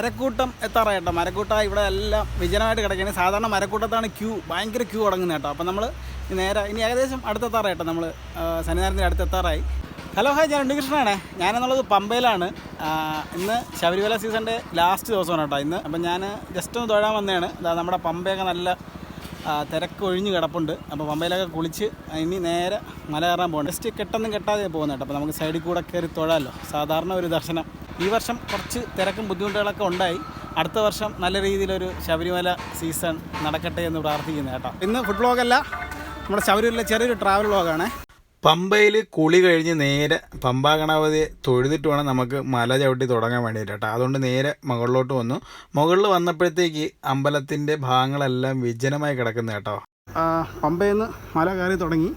മരക്കൂട്ടം എത്താറായി കേട്ടോ. മരക്കൂട്ട ഇവിടെ എല്ലാം വിജനമായിട്ട് കിടക്കുകയാണ്. സാധാരണ മരക്കൂട്ടത്താണ് ക്യൂ ഭയങ്കര ക്യൂ തുടങ്ങുന്നത് കേട്ടോ. അപ്പോൾ നമ്മൾ നേരെ ഇനി ഏകദേശം അടുത്തെത്താറായി കേട്ടോ നമ്മൾ സന്നിധാനത്തിന്റെ അടുത്തെത്താറായി. ഹലോ ഹായ് ഞാൻ ഉണ്ണികൃഷ്ണനാണ്. ഞാനെന്നുള്ളത് പമ്പയിലാണ്. ഇന്ന് ശബരിമല സീസണിന്റെ ലാസ്റ്റ് ദിവസമാണ് കേട്ടോ ഇന്ന്. അപ്പം ഞാൻ ജസ്റ്റ് ഒന്ന് തൊഴാൻ വന്നതാണ്. അതാ നമ്മുടെ പമ്പയൊക്കെ നല്ല തിരക്ക് ഒഴിഞ്ഞ് കിടപ്പുണ്ട്. അപ്പോൾ പമ്പയിലൊക്കെ കുളിച്ച് ഇനി നേരെ മല കയറാൻ പോകണം ജസ്റ്റ് കെട്ടൊന്നും കെട്ടാതെ പോകുന്നത് കേട്ടോ അപ്പോൾ നമുക്ക് സൈഡിൽ കൂടെ കയറി തൊഴാമല്ലോ സാധാരണ ഒരു ദർശനം. ഈ വർഷം കുറച്ച് തിരക്കും ബുദ്ധിമുട്ടുകളൊക്കെ ഉണ്ടായി. അടുത്ത വർഷം നല്ല രീതിയിലൊരു ശബരിമല സീസൺ നടക്കട്ടെ എന്ന് പ്രാർത്ഥിക്കുന്നു കേട്ടോ. ഇന്ന് ഫുഡ് വ്ളോഗല്ല നമ്മുടെ ശബരിമല ചെറിയൊരു ട്രാവൽ വ്ളോഗാണ് പമ്പയിൽ കുളി കഴിഞ്ഞ് നേരെ പമ്പ ഗണപതി തൊഴുതിട്ട് വേണം നമുക്ക് മല ചവിട്ടി തുടങ്ങാൻ വേണ്ടിയിട്ട് കേട്ടോ. അതുകൊണ്ട് നേരെ മുകളിലോട്ട് വന്നു. മുകളിൽ വന്നപ്പോഴത്തേക്ക് അമ്പലത്തിന്റെ ഭാഗങ്ങളെല്ലാം വിജനമായി കിടക്കുന്നു കേട്ടോ. പമ്പയിൽ നിന്ന് മല കയറി തുടങ്ങി.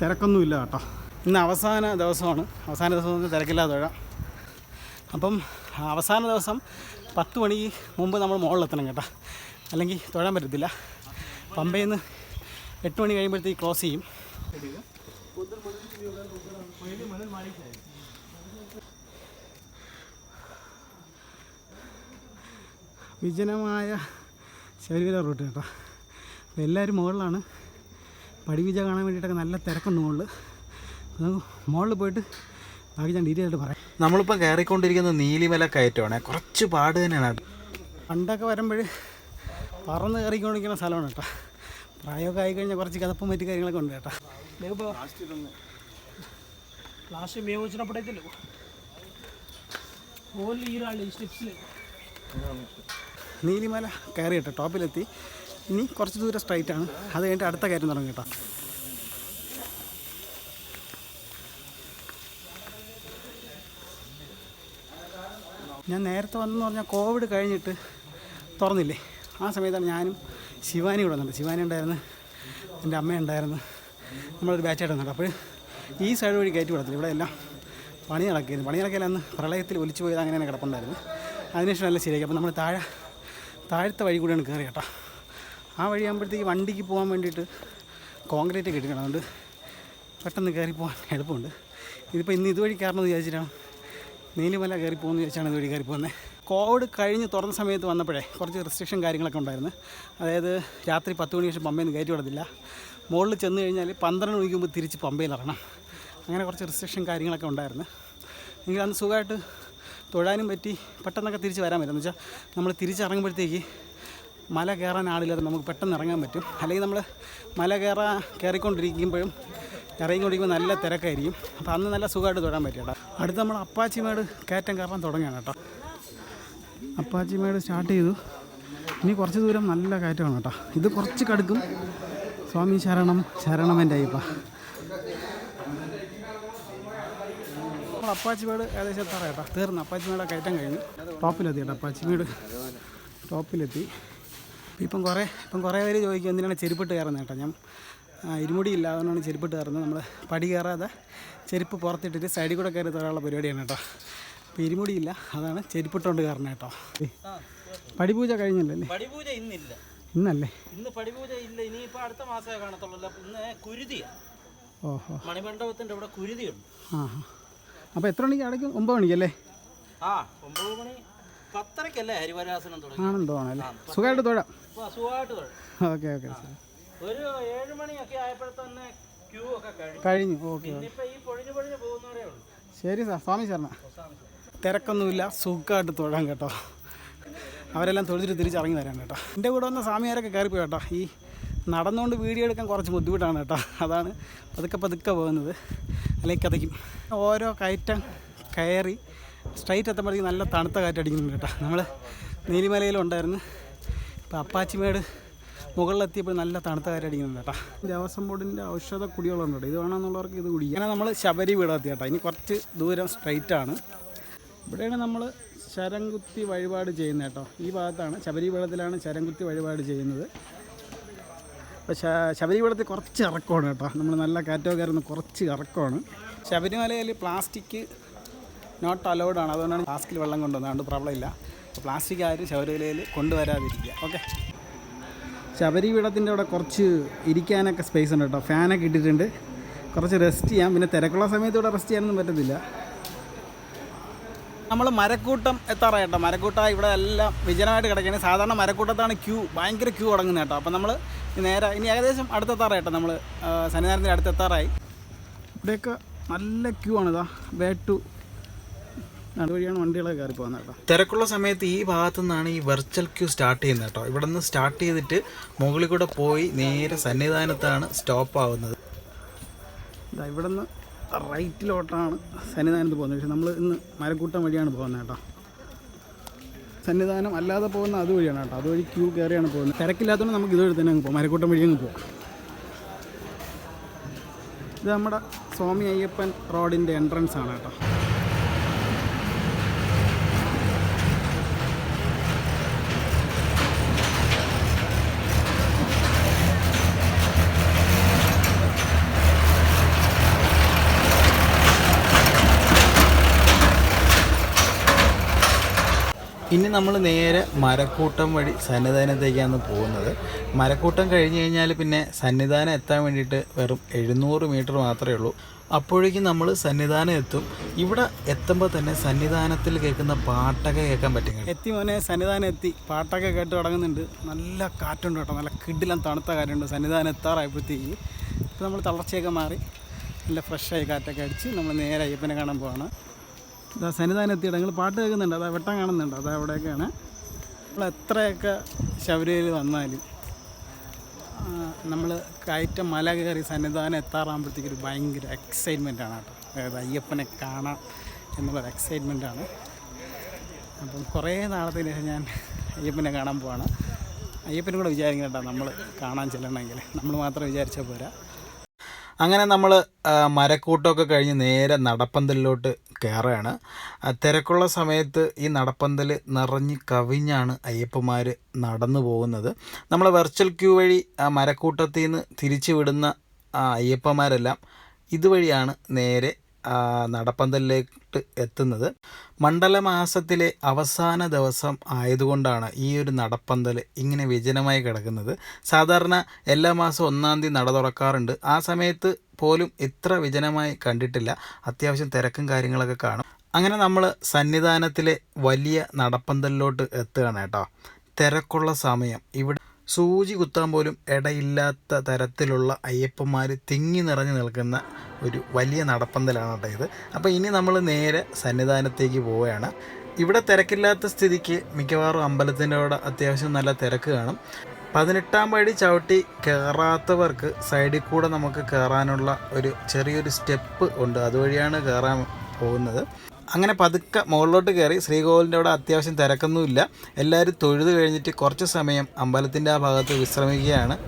തിരക്കൊന്നുമില്ല കേട്ടോ. ഇന്ന് അവസാന ദിവസമാണ്. അവസാന ദിവസം തിരക്കില്ലാതെ തൊഴാം അപ്പം അവസാന ദിവസം പത്ത് മണി മുമ്പ് നമ്മൾ മുകളിലെത്തണം കേട്ടോ. അല്ലെങ്കിൽ തൊഴാൻ പറ്റത്തില്ല. പമ്പയിൽ നിന്ന് എട്ട് മണി കഴിയുമ്പോഴത്തേക്ക് ക്ലോസ് ചെയ്യും. വിജനമായ ശബരിമല റൂട്ട് കേട്ടോ. അപ്പോൾ എല്ലാവരും മുകളിലാണ്. പടിവിജ കാണാൻ വേണ്ടിയിട്ടൊക്കെ നല്ല തിരക്കുണ്ട് മുകളിൽ മുകളിൽ പോയിട്ട് ബാക്കി ഞാൻ ഡീറ്റെയിൽ ആയിട്ട് പറയാം. നമ്മളിപ്പം കയറിക്കൊണ്ടിരിക്കുന്ന നീലിമല കയറ്റമാണ് കുറച്ച് പാട് തന്നെയാണ് പണ്ടൊക്കെ വരുമ്പോൾ പറന്ന് കയറിക്കൊണ്ടിരിക്കുന്ന സ്ഥലമാണ് കേട്ടോ പ്രായമൊക്കെ ആയിക്കഴിഞ്ഞാൽ കുറച്ച് കഥപ്പും മറ്റു കാര്യങ്ങളൊക്കെ ഉണ്ട് കേട്ടോ లాస్ట్ మేము వచ్చినప్పుడైతే లేవు ఓన్లీ ఈ రాళ్ళు ఈ స్టెప్స్ లేవు നീലിമല കയറി കേട്ടോ ടോപ്പിലെത്തി ഇനി കുറച്ച് ദൂരം സ്ട്രൈറ്റ് ആണ് അത് കഴിഞ്ഞിട്ട് അടുത്ത കയറ്റം തുടങ്ങും കേട്ടോ ഞാൻ നേരത്തെ വന്നെന്ന് പറഞ്ഞാൽ കോവിഡ് കഴിഞ്ഞിട്ട് തുറന്നില്ലേ. ആ സമയത്താണ് ഞാനും ശിവാനി കൂടെ വന്നിട്ട് ശിവാനി ഉണ്ടായിരുന്നു എന്റെ അമ്മ ഉണ്ടായിരുന്നു നമ്മളൊരു ബാച്ചായിട്ട് വന്നിട്ട് അപ്പോൾ ഈ സൈഡ് വഴി കയറ്റി വിടത്തില്ല. ഇവിടെ എല്ലാം പണി നടക്കിയിരുന്നു പണി നടക്കില്ല അന്ന് പ്രളയത്തിൽ ഒലിച്ചു പോയത് അങ്ങനെ തന്നെ കിടപ്പുണ്ടായിരുന്നു അതിനുശേഷം നല്ല ശരിയാക്കി അപ്പോൾ നമ്മൾ താഴെ താഴത്തെ വഴി കൂടെയാണ് കയറി കേട്ടോ. ആ വഴി ആകുമ്പോഴത്തേക്ക് വണ്ടിക്ക് പോകാൻ വേണ്ടിയിട്ട് കോൺക്രീറ്റ് കിട്ടിയിട്ടുണ്ട്. അതുകൊണ്ട് പെട്ടെന്ന് കയറി പോകാൻ എളുപ്പമുണ്ട്. ഇതിപ്പോൾ ഇന്ന് ഇതുവഴി കയറണമെന്ന് വിചാരിച്ചിട്ടാണ് നീലിമല കയറി പോകുന്ന വിചാരിച്ചാണ് ഇതുവഴി കയറി പോകുന്നത് കോവിഡ് കഴിഞ്ഞ് തുറന്ന സമയത്ത് വന്നപ്പോഴേ കുറച്ച് റെസ്ട്രിക്ഷൻ കാര്യങ്ങളൊക്കെ ഉണ്ടായിരുന്നു. അതായത് രാത്രി പത്ത് മണി ശേഷം പമ്പയിൽ നിന്ന് കയറ്റി വിടത്തില്ല. മുകളിൽ ചെന്ന് കഴിഞ്ഞാൽ പന്ത്രണ്ട് മണിക്ക് മുമ്പ് തിരിച്ച് പമ്പയിൽ ഇറങ്ങണം. അങ്ങനെ കുറച്ച് റെസ്ട്രിക്ഷൻ കാര്യങ്ങളൊക്കെ ഉണ്ടായിരുന്നു. എങ്കിൽ അന്ന് സുഖമായിട്ട് തൊഴാനും പറ്റി പെട്ടെന്നൊക്കെ തിരിച്ച് വരാൻ പറ്റും. എന്ന് വെച്ചാൽ നമ്മൾ തിരിച്ചിറങ്ങുമ്പോഴത്തേക്ക് മല കയറാൻ ആളില്ലാതെ നമുക്ക് പെട്ടെന്ന് ഇറങ്ങാൻ പറ്റും. അല്ലെങ്കിൽ നമ്മൾ മല കയറാൻ കയറിക്കൊണ്ടിരിക്കുമ്പോഴും ഇറങ്ങിക്കൊണ്ടിരിക്കുമ്പോൾ നല്ല തിരക്കായിരിക്കും. അപ്പോൾ അന്ന് നല്ല സുഖമായിട്ട് തൊഴാൻ പറ്റും കേട്ടോ അടുത്ത് നമ്മൾ അപ്പാച്ചിമേട് കയറ്റം കയറാൻ തുടങ്ങിയാണ് കേട്ടോ. അപ്പാച്ചിമേട് സ്റ്റാർട്ട് ചെയ്തു. ഇനി കുറച്ച് ദൂരം നല്ല കയറ്റമാണ് കേട്ടോ. ഇത് കുറച്ച് കടുക്കും. സ്വാമി ശരണം ശരണം എന്റെ അയ്യപ്പ. നമ്മൾ അപ്പാച്ചിമേട് ഏകദേശം എത്താറ കേട്ടോ. തീർന്നു. അപ്പാച്ചിമേടെ കയറ്റം കഴിഞ്ഞു. ടോപ്പിലെത്തി കേട്ടോ അപ്പാച്ചിമേട് ടോപ്പിലെത്തി. ഇപ്പം കുറേ ഇപ്പം കുറേ പേര് ചോദിക്കും എന്തിനാണ് ചെരുപ്പിട്ട് കയറുന്നത് കേട്ടോ. ഞാൻ ആ, ഇല്ലാതെയാണ് ചെരുപ്പിട്ട് കയറുന്നത് നമ്മൾ പടി കയറാതെ ചെരുപ്പ് പുറത്തിട്ടിട്ട് സൈഡിൽ കൂടെ കയറി തരാനുള്ള പരിപാടിയാണ് കേട്ടോ. അപ്പോൾ ഇരുമുടിയില്ല അതാണ് ചെരുപ്പിട്ടുകൊണ്ട് കയറണം കേട്ടോ. പടിപൂജ കഴിഞ്ഞല്ലോ പടിപൂജ ഇന്നില്ല. ഇന്നല്ലേ? ഇന്ന് പടിപൂജ ഇല്ല ഇനിയിപ്പോൾ അടുത്ത മാസമേ കാണത്തുള്ളൂ. ഇന്ന് കുരുതി ഓഹോ. മണിമണ്ഡപത്തിന്റെ ഇവിടെ കുരുതിയുണ്ട്. ആ അപ്പോൾ എത്ര മണിക്ക് അടയ്ക്കും? ഒമ്പത് മണിക്കല്ലേ ആ ഒമ്പത് മണി പത്തരക്കല്ലേ ഹരിവരാസനം തുടങ്ങി? ആണെന്ന് തോന്നല്ലേ സുഖമായിട്ട് തൊഴാം. സുഖമായിട്ട് തൊഴാം. ഓക്കെ ഓക്കെ ശരി. ഒരു ഏഴ് മണിയൊക്കെ ആയപ്പോഴത്തന്നെ ക്യൂ ഒക്കെ കഴിഞ്ഞു. കഴിഞ്ഞു ഓക്കെ ഈ പൊഴിഞ്ഞു പൊഴിഞ്ഞ് പോകുന്നവരേ ഉള്ളൂ. ശരി സാർ സ്വാമി ശരണ തിരക്കൊന്നുമില്ല സുഖമായിട്ട് തൊഴാൻ കേട്ടോ. അവരെല്ലാം തൊഴിച്ചിട്ട് തിരിച്ചിറങ്ങി തരാൻ കേട്ടോ. എന്റെ കൂടെ വന്ന സ്വാമിയാരൊക്കെ കയറിപ്പോയി കേട്ടോ. ഈ നടന്നുകൊണ്ട് വീഡിയോ എടുക്കാൻ കുറച്ച് ബുദ്ധിമുട്ടാണ് കേട്ടോ. അതാണ് പതുക്കെ പതുക്കെ പോകുന്നത്. അല്ലെങ്കിൽ കഥയ്ക്കും. ഓരോ കയറ്റം കയറി സ്ട്രൈറ്റ് എത്തുമ്പോഴത്തേക്ക് നല്ല തണുത്ത കാറ്റടിക്കുന്നുണ്ട് കേട്ടോ. നമ്മൾ നീലിമലയിലുണ്ടായിരുന്നു. ഇപ്പോൾ അപ്പാച്ചിമേട് മുകളിലെത്തിയപ്പോൾ നല്ല തണുത്ത കാറ്റടിക്കുന്നുണ്ട് കേട്ടോ. ദേവസ്വം ബോർഡിന്റെ ഔഷധ കുടികളുണ്ട് കേട്ടോ ഇത് വേണമെന്നുള്ളവർക്ക് ഇത് കുടിക്കുക അങ്ങനെ നമ്മൾ ശബരി വീടെത്തി കേട്ടോ. ഇനി കുറച്ച് ദൂരം സ്ട്രൈറ്റ് ആണ്. ഇവിടെയാണ് നമ്മൾ ശരംകുത്തി വഴിപാട് ചെയ്യുന്നത് കേട്ടോ. ഈ ഭാഗത്താണ് ശബരിപീഠത്തിലാണ് ശരംകുത്തി വഴിപാട് ചെയ്യുന്നത്. അപ്പോൾ ശബരിപീഠത്തിൽ കുറച്ച് ഇറക്കമാണ് കേട്ടോ. നമ്മൾ നല്ല കാറ്റോ കയറുന്ന കുറച്ച് ഇറക്കമാണ്. ശബരിമലയിൽ പ്ലാസ്റ്റിക് നോട്ട് അലൗഡ് ആണ്. അതുകൊണ്ടാണ് ഫ്ലാസ്കിൽ വെള്ളം കൊണ്ടുവന്നത്. അതുകൊണ്ട് പ്രോബ്ലം ഇല്ല. പ്ലാസ്റ്റിക് ആരും ശബരിമലയിൽ കൊണ്ടുവരാതിരിക്കുക. ഓക്കെ ശബരിപീഠത്തിന്റെ അവിടെ കുറച്ച് ഇരിക്കാനൊക്കെ സ്പേസ് ഉണ്ട് കേട്ടോ. ഫാനൊക്കെ ഇട്ടിട്ടുണ്ട്. കുറച്ച് റെസ്റ്റ് ചെയ്യാം. പിന്നെ തിരക്കുള്ള സമയത്ത് ഇവിടെ റെസ്റ്റ് ചെയ്യാനൊന്നും പറ്റത്തില്ല. നമ്മൾ മരക്കൂട്ടം എത്താറായി കേട്ടോ. മരക്കൂട്ടം ഇവിടെ എല്ലാം വിജനമായിട്ട് കിടക്കുകയാണ്. സാധാരണ മരക്കൂട്ടത്താണ് ക്യൂ ഭയങ്കര ക്യൂ തുടങ്ങുന്നത് കേട്ടോ. അപ്പോൾ നമ്മൾ നേരെ ഇനി ഏകദേശം അടുത്തെത്താറായി കേട്ടോ നമ്മൾ സന്നിധാനത്തിന്റെ അടുത്തെത്താറായി. ഇവിടെയൊക്കെ നല്ല ക്യൂ ആണ് ഇതാ വേ ടു അതുവഴിയാണ് വണ്ടികളൊക്കെ കയറി പോകുന്നത് കേട്ടോ. തിരക്കുള്ള സമയത്ത് ഈ ഭാഗത്തു നിന്നാണ് ഈ വെർച്വൽ ക്യൂ സ്റ്റാർട്ട് ചെയ്യുന്നത് കേട്ടോ. ഇവിടെ നിന്ന് സ്റ്റാർട്ട് ചെയ്തിട്ട് മുകളിൽ കൂടെ പോയി നേരെ സന്നിധാനത്താണ് സ്റ്റോപ്പ് ആവുന്നത്. ഇവിടെ നിന്ന് റൈറ്റിലോട്ടാണ് സന്നിധാനത്ത് പോകുന്നത്. പക്ഷെ നമ്മൾ ഇന്ന് മരക്കൂട്ടം വഴിയാണ് പോകുന്നത് കേട്ടോ. സന്നിധാനം അല്ലാതെ പോകുന്ന അതുവഴിയാണ് കേട്ടോ. അതുവഴി ക്യൂ കയറിയാണ് പോകുന്നത്. തിരക്കില്ലാത്തതുകൊണ്ട് നമുക്ക് ഇതുവഴി തന്നെ അങ്ങ് പോകാം. മരക്കൂട്ടം വഴി അങ്ങ് പോകാം. ഇത് നമ്മുടെ സ്വാമി അയ്യപ്പൻ റോഡിന്റെ എൻട്രൻസ് ആണ് കേട്ടോ. നമ്മൾ നേരെ മരക്കൂട്ടം വഴി സന്നിധാനത്തേക്കാണ് പോകുന്നത്. മരക്കൂട്ടം കഴിഞ്ഞ് കഴിഞ്ഞാൽ പിന്നെ സന്നിധാനം എത്താൻ വേണ്ടിയിട്ട് വെറും എഴുന്നൂറ് മീറ്റർ മാത്രമേ ഉള്ളൂ. അപ്പോഴേക്കും നമ്മൾ സന്നിധാനം എത്തും. ഇവിടെ എത്തുമ്പോൾ തന്നെ സന്നിധാനത്തിൽ കേൾക്കുന്ന പാട്ടൊക്കെ കേൾക്കാൻ പറ്റും എത്തി മോനെ സന്നിധാനം എത്തി. പാട്ടൊക്കെ കേട്ട് തുടങ്ങുന്നുണ്ട്. നല്ല കാറ്റുണ്ട് കേട്ടോ. നല്ല കിഡിലും തണുത്ത കാറ്റുണ്ട്. സന്നിധാനം എത്താറായപ്പോഴത്തേക്ക് ഇപ്പോൾ നമ്മൾ തളർച്ചയൊക്കെ മാറി. നല്ല ഫ്രഷായി കാറ്റൊക്കെ അടിച്ച് നമ്മൾ നേരെ അയ്യപ്പനെ കാണാൻ പോവാണ്. ഇതാ സന്നിധാനം എത്തിയിട്ട് നിങ്ങൾ പാട്ട് കേൾക്കുന്നുണ്ട്. അതാ വെട്ടം കാണുന്നുണ്ട്. അതാ അവിടെയൊക്കെയാണ്. നമ്മൾ എത്രയൊക്കെ ശബരിമലയിൽ വന്നാലും നമ്മൾ കയറ്റം മല കയറി സന്നിധാനം എത്താറാകുമ്പോഴത്തേക്കൊരു ഭയങ്കര എക്സൈറ്റ്മെന്റ് ആണ് കേട്ടോ. അതായത് അയ്യപ്പനെ കാണാം എന്നുള്ളൊരു എക്സൈറ്റ്മെന്റ് ആണ്. അപ്പം കുറേ നാളത്തിന് ശേഷം ഞാൻ അയ്യപ്പനെ കാണാൻ പോവാണ്. അയ്യപ്പനും കൂടെ വിചാരിക്കണം കേട്ടോ നമ്മൾ കാണാൻ ചെല്ലണമെങ്കിൽ നമ്മൾ മാത്രം വിചാരിച്ചാൽ പോരാ. അങ്ങനെ നമ്മൾ മരക്കൂട്ടമൊക്കെ കഴിഞ്ഞ് നേരെ നടപ്പന്തലിലോട്ട് കയറുകയാണ് തിരക്കുള്ള സമയത്ത് ഈ നടപ്പന്തൽ നിറഞ്ഞ് കവിഞ്ഞാണ് അയ്യപ്പന്മാർ നടന്നു പോകുന്നത്. നമ്മൾ വെർച്വൽ ക്യൂ വഴി ആ മരക്കൂട്ടത്തിൽ നിന്ന് തിരിച്ചു വിടുന്ന അയ്യപ്പന്മാരെല്ലാം ഇതുവഴിയാണ് നേരെ ആ, നടപ്പന്തലിലേക്ക് എത്തുന്നത് മണ്ഡലമാസത്തിലെ അവസാന ദിവസം ആയതുകൊണ്ടാണ് ഈ ഒരു നടപ്പന്തൽ ഇങ്ങനെ വിജനമായി കിടക്കുന്നത്. സാധാരണ എല്ലാ മാസവും ഒന്നാം തീയതി നട തുറക്കാറുണ്ട്. ആ സമയത്ത് പോലും ഇത്ര വിജനമായി കണ്ടിട്ടില്ല. അത്യാവശ്യം തിരക്കും കാര്യങ്ങളൊക്കെ കാണും. അങ്ങനെ നമ്മൾ സന്നിധാനത്തിലെ വലിയ നടപ്പന്തലിലോട്ട് എത്തുകയാണ് കേട്ടോ. തിരക്കുള്ള സമയം. ഇവിടെ സൂചി കുത്താൻ പോലും ഇടയില്ലാത്ത തരത്തിലുള്ള അയ്യപ്പന്മാർ തിങ്ങി നിറഞ്ഞു നിൽക്കുന്ന ഒരു വലിയ നടപ്പന്തലാണ് കേട്ടോ ഇത്. അപ്പോൾ ഇനി നമ്മൾ നേരെ സന്നിധാനത്തേക്ക് പോവുകയാണ്. ഇവിടെ തിരക്കില്ലാത്ത സ്ഥിതിക്ക് മിക്കവാറും അമ്പലത്തിന്റെ അവിടെ അത്യാവശ്യം നല്ല തിരക്ക് കാണും. പതിനെട്ടാം പടി ചവിട്ടി കയറാത്തവർക്ക് സൈഡിൽ കൂടെ നമുക്ക് കയറാനുള്ള ഒരു ചെറിയൊരു സ്റ്റെപ്പ് ഉണ്ട്. അതുവഴിയാണ് കയറാൻ പോകുന്നത്. അങ്ങനെ പതുക്കെ മുകളിലോട്ട് കയറി ശ്രീകോവിലിന്റെ അവിടെ അത്യാവശ്യം തിരക്കൊന്നുമില്ല. എല്ലാവരും തൊഴുത് കഴിഞ്ഞിട്ട് കുറച്ച് സമയം അമ്പലത്തിന്റെ ആ ഭാഗത്ത് വിശ്രമിക്കുകയാണ്.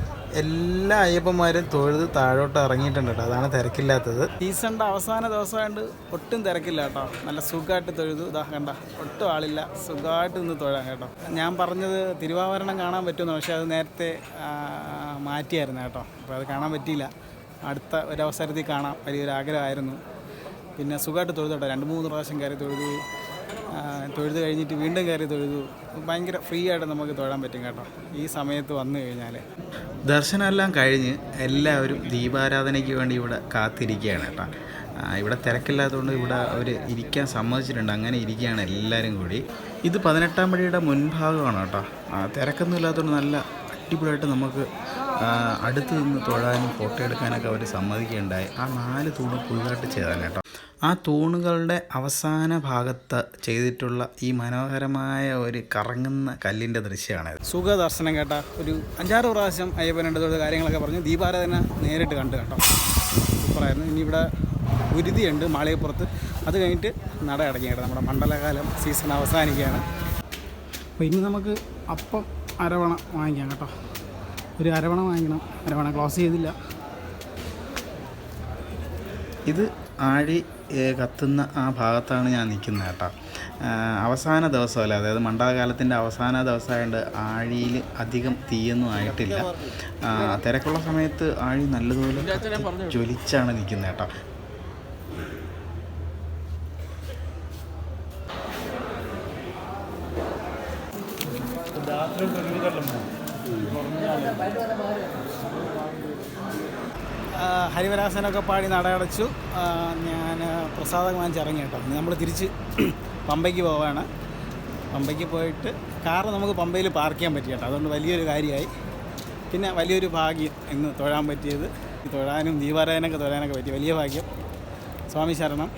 എല്ലാ അയ്യപ്പന്മാരും തൊഴുത് താഴോട്ട് ഇറങ്ങിയിട്ടുണ്ട് കേട്ടോ. അതാണ് തിരക്കില്ലാത്തത്. സീസണിന്റെ അവസാന ദിവസമായിട്ട് ഒട്ടും തിരക്കില്ല കേട്ടോ. നല്ല സുഖമായിട്ട് തൊഴുതു. ഇതാ കണ്ട ഒട്ടും ആളില്ല. സുഖമായിട്ട് നിന്ന് തൊഴാം കേട്ടോ. ഞാൻ പറഞ്ഞത് തിരുവാഭരണം കാണാൻ പറ്റുമെന്ന് പക്ഷേ അത് നേരത്തെ മാറ്റിയായിരുന്നു കേട്ടോ. അപ്പോൾ അത് കാണാൻ പറ്റിയില്ല. അടുത്ത ഒരവസരത്തിൽ കാണാം. വലിയൊരു ആഗ്രഹമായിരുന്നു. പിന്നെ സുഖമായിട്ട് തൊഴുതോട്ടെ. രണ്ട് മൂന്ന് പ്രാവശ്യം കയറി തൊഴുതു. തൊഴുത് കഴിഞ്ഞിട്ട് വീണ്ടും കയറി തൊഴുതു. ഭയങ്കര ഫ്രീ ആയിട്ട് നമുക്ക് തൊഴാൻ പറ്റും കേട്ടോ. ഈ സമയത്ത് വന്നു കഴിഞ്ഞാൽ ദർശനമെല്ലാം കഴിഞ്ഞ് എല്ലാവരും ദീപാരാധനയ്ക്ക് വേണ്ടി ഇവിടെ കാത്തിരിക്കുകയാണ് കേട്ടോ. ഇവിടെ തിരക്കില്ലാത്തതുകൊണ്ട് ഇവിടെ അവർ ഇരിക്കാൻ സമ്മതിച്ചിട്ടുണ്ട്. അങ്ങനെ ഇരിക്കുകയാണ് എല്ലാവരും കൂടി. ഇത് പതിനെട്ടാം പടിയുടെ മുൻഭാഗമാണ് കേട്ടോ. തിരക്കൊന്നും ഇല്ലാത്തതുകൊണ്ട് നല്ല അടിപൊളിയായിട്ട് നമുക്ക് അടുത്ത് നിന്ന് തൊഴാനും ഫോട്ടോ എടുക്കാനൊക്കെ അവർ സമ്മതിക്കുകയുണ്ടായി. ആ നാല് തൂണ് പുതുതായിട്ട് ചെയ്താണ് കേട്ടോ. ആ തൂണുകളുടെ അവസാന ഭാഗത്ത് ചെയ്തിട്ടുള്ള ഈ മനോഹരമായ ഒരു കറങ്ങുന്ന കല്ലിന്റെ ദൃശ്യമാണ് സുഖ ദർശനം കേട്ട ഒരു അഞ്ചാറ് പ്രാവശ്യം അയ്യപ്പൻ തൊഴുത് കാര്യങ്ങളൊക്കെ പറഞ്ഞു ദീപാരാധന നേരിട്ട് കണ്ടു കേട്ടോ. സൂപ്പറായിരുന്നു. ഇനി ഇവിടെ ഉരുതിയുണ്ട് മാളികപ്പുറത്ത്. അത് കഴിഞ്ഞിട്ട് നട അടങ്ങി കേട്ടോ നമ്മുടെ മണ്ഡലകാലം സീസൺ അവസാനിക്കുകയാണ്. അപ്പോൾ ഇനി നമുക്ക് അപ്പം അരവണ വാങ്ങിക്കാം കേട്ടോ. ഒരു അരവണ വാങ്ങിക്കണം. അരവണ ക്ലോസ് ചെയ്തില്ല. ഇത് ആഴി കത്തുന്ന ആ ഭാഗത്താണ് ഞാൻ നിൽക്കുന്നത് കേട്ടോ. അവസാന ദിവസമല്ല? അതായത് മണ്ഡലകാലത്തിന്റെ അവസാന ദിവസമായതുകൊണ്ട് ആഴിയിൽ അധികം തീയൊന്നും ആയിട്ടില്ല. തിരക്കുള്ള സമയത്ത് ആഴി നല്ലതുപോലെ ജ്വലിച്ചാണ് നിൽക്കുന്നത് കേട്ടോ. ഹരിവരാസനൊക്കെ പാടി നടയടച്ചു. ഞാൻ പ്രസാദം വാങ്ങിച്ച് ഇറങ്ങി കേട്ടോ. നമ്മൾ തിരിച്ച് പമ്പയ്ക്ക് പോവാണ്. പമ്പയ്ക്ക് പോയിട്ട് കാറ് നമുക്ക് പമ്പയിൽ പാർക്ക് ചെയ്യാൻ പറ്റി കേട്ടോ. അതുകൊണ്ട് വലിയൊരു കാര്യമായി. പിന്നെ വലിയൊരു ഭാഗ്യം ഇന്ന് തൊഴാൻ പറ്റിയത്. തൊഴാനും ദീപാരായനൊക്കെ തൊഴാനൊക്കെ പറ്റി. വലിയ ഭാഗ്യം. സ്വാമി ശരണം.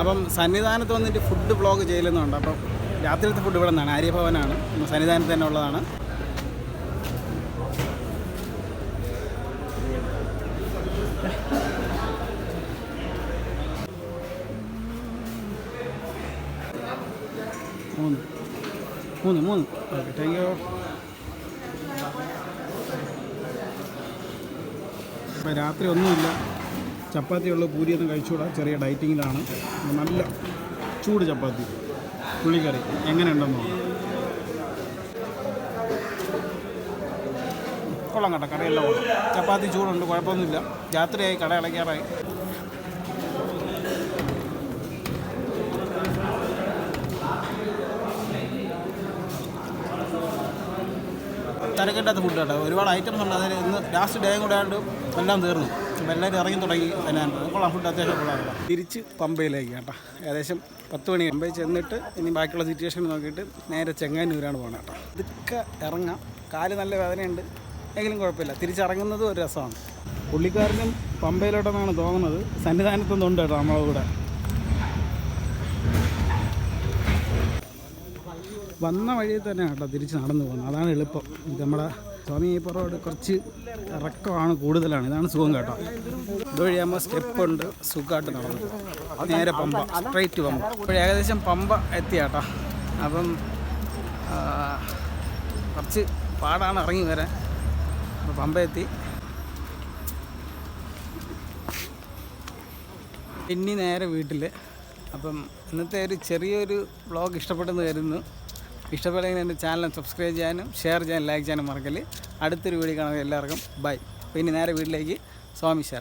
അപ്പം സന്നിധാനത്ത് വന്നിട്ട് ഫുഡ് ബ്ലോഗ് ചെയ്യലെന്നുണ്ട്. അപ്പം രാത്രിയിലത്തെ ഫുഡ് ഇവിടെ നിന്നാണ്. ആര്യഭവനാണ്. സന്നിധാനത്ത് തന്നെ ഉള്ളതാണ്. മൂന്ന് മൂന്ന് മൂന്ന് ഓക്കെ താങ്ക് യു ഇപ്പം രാത്രി ഒന്നുമില്ല. ചപ്പാത്തിയുള്ള പൂരിയൊന്നും കഴിച്ചുകൂടാ. ചെറിയ ഡയറ്റിങ്ങിലാണ്. നല്ല ചൂട് ചപ്പാത്തി. പുളിക്കറി. എങ്ങനെയുണ്ടെന്നോ കൊള്ളാം കേട്ടോ കടയെല്ലാം കൊള്ളാം. ചപ്പാത്തി ചൂടുണ്ട് കുഴപ്പമൊന്നുമില്ല. രാത്രിയായി കട അടയ്ക്കാറായി തിരക്കില്ലാത്ത ഫുഡ് കേട്ടോ. ഒരുപാട് ഐറ്റംസ് ഉണ്ട്. അതിൽ ഇന്ന് ലാസ്റ്റ് ഡേയും കൂടെ ആയിട്ട് എല്ലാം തീർന്നു. അപ്പോൾ എല്ലാവരും ഇറങ്ങി തുടങ്ങി അതിനാണ് കൊള്ളാം. ഫുഡ് അത്യാവശ്യം കൊള്ളാം. തിരിച്ച് പമ്പയിലേക്ക് കേട്ടോ. ഏകദേശം പത്ത് മണി പമ്പയിൽ ചെന്നിട്ട് ഇനി ബാക്കിയുള്ള സിറ്റുവേഷൻ നോക്കിയിട്ട് നേരെ ചെങ്ങാനൂരാണ് പോകുന്നത് കേട്ടോ. ഇതൊക്കെ ഇറങ്ങാം. കാൽ നല്ല വേദനയുണ്ട്. എങ്കിലും കുഴപ്പമില്ല. തിരിച്ചിറങ്ങുന്നതും ഒരു രസമാണ്. പുള്ളിക്കാരനും പമ്പയിലോട്ടെന്നാണ് തോന്നുന്നത്. സന്നിധാനത്തൊന്നും ഉണ്ട് കേട്ടോ നമ്മളെ കൂടെ. വന്ന വഴിയിൽ തന്നെ കേട്ടോ തിരിച്ച് നടന്നു പോകുന്നത്. അതാണ് എളുപ്പം. നമ്മുടെ സ്വാമി അയ്യപ്പ റോഡ് കുറച്ച് ഇറക്കമാണ് കൂടുതലാണ്. ഇതാണ് സുഖം കേട്ടോ. ഇതുവഴിയാകുമ്പോൾ സ്റ്റെപ്പ് ഉണ്ട് സുഖമായിട്ട് നടന്നു. നേരെ പമ്പ സ്ട്രൈറ്റ് പമ്പ. ഇപ്പോൾ ഏകദേശം പമ്പ എത്തി കേട്ടോ. അപ്പം കുറച്ച് പാടാണ് ഇറങ്ങി വരാൻ. അപ്പോൾ പമ്പ എത്തി. ഇനി നേരെ വീട്ടിൽ അപ്പം ഇന്നത്തെ ഒരു ചെറിയൊരു വ്ളോഗ് ഇഷ്ടപ്പെട്ടെന്ന് കരുതുന്നു. ഇഷ്ടപ്പെടുമെങ്കിൽ എന്റെ ചാനൽ സബ്സ്ക്രൈബ് ചെയ്യാനും ഷെയർ ചെയ്യാനും ലൈക്ക് ചെയ്യാനും മറക്കൽ അടുത്തൊരു വീഡിയോ കാണുന്നത് എല്ലാവർക്കും. ബൈ പിന്നെ നേരെ വീട്ടിലേക്ക് സ്വാമി ശരണം.